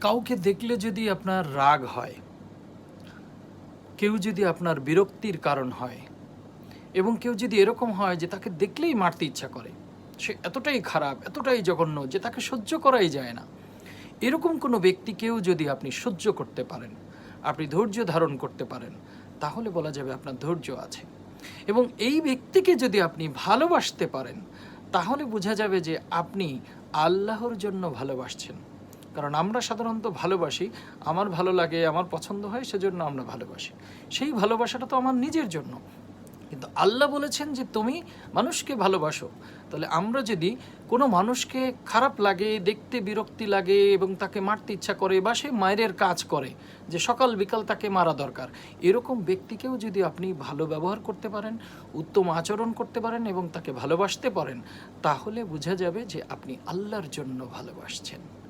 কাউকে দেখলে যদি আপনার রাগ হয়, কেউ যদি আপনার বিরক্তির কারণ হয়, এবং কেউ যদি এরকম হয় যে তাকে দেখলেই মারতে ইচ্ছা করে, সে এতটাই খারাপ, এতটাই জঘন্য যে তাকে সহ্য করাই যায় না। এরকম কোনো ব্যক্তিকেও যদি আপনি সহ্য করতে পারেন, আপনি ধৈর্য ধারণ করতে পারেন, তাহলে বলা যাবে আপনার ধৈর্য আছে। এবং এই ব্যক্তিকে যদি আপনি ভালোবাসতে পারেন, তাহলে বোঝা যাবে যে আপনি আল্লাহর জন্য ভালোবাসছেন। কারণ আমরা সাধারণত ভালোবাসি, আমার ভালো লাগে, আমার পছন্দ হয়, সেজন্য আমরা ভালোবাসি। সেই ভালোবাসাটা তো আমার নিজের জন্য। কিন্তু আল্লাহ বলেছেন যে তুমি মানুষকে ভালোবাসো। তাহলে আমরা যদি কোনো মানুষকে খারাপ লাগে, দেখতে বিরক্তি লাগে এবং তাকে মারতে ইচ্ছা করে বা সে মায়ের কাজ করে, যে সকাল বিকাল তাকে মারা দরকার, এরকম ব্যক্তিকেও যদি আপনি ভালো ব্যবহার করতে পারেন, উত্তম আচরণ করতে পারেন এবং তাকে ভালোবাসতে পারেন, তাহলে বোঝা যাবে যে আপনি আল্লাহর জন্য ভালোবাসছেন।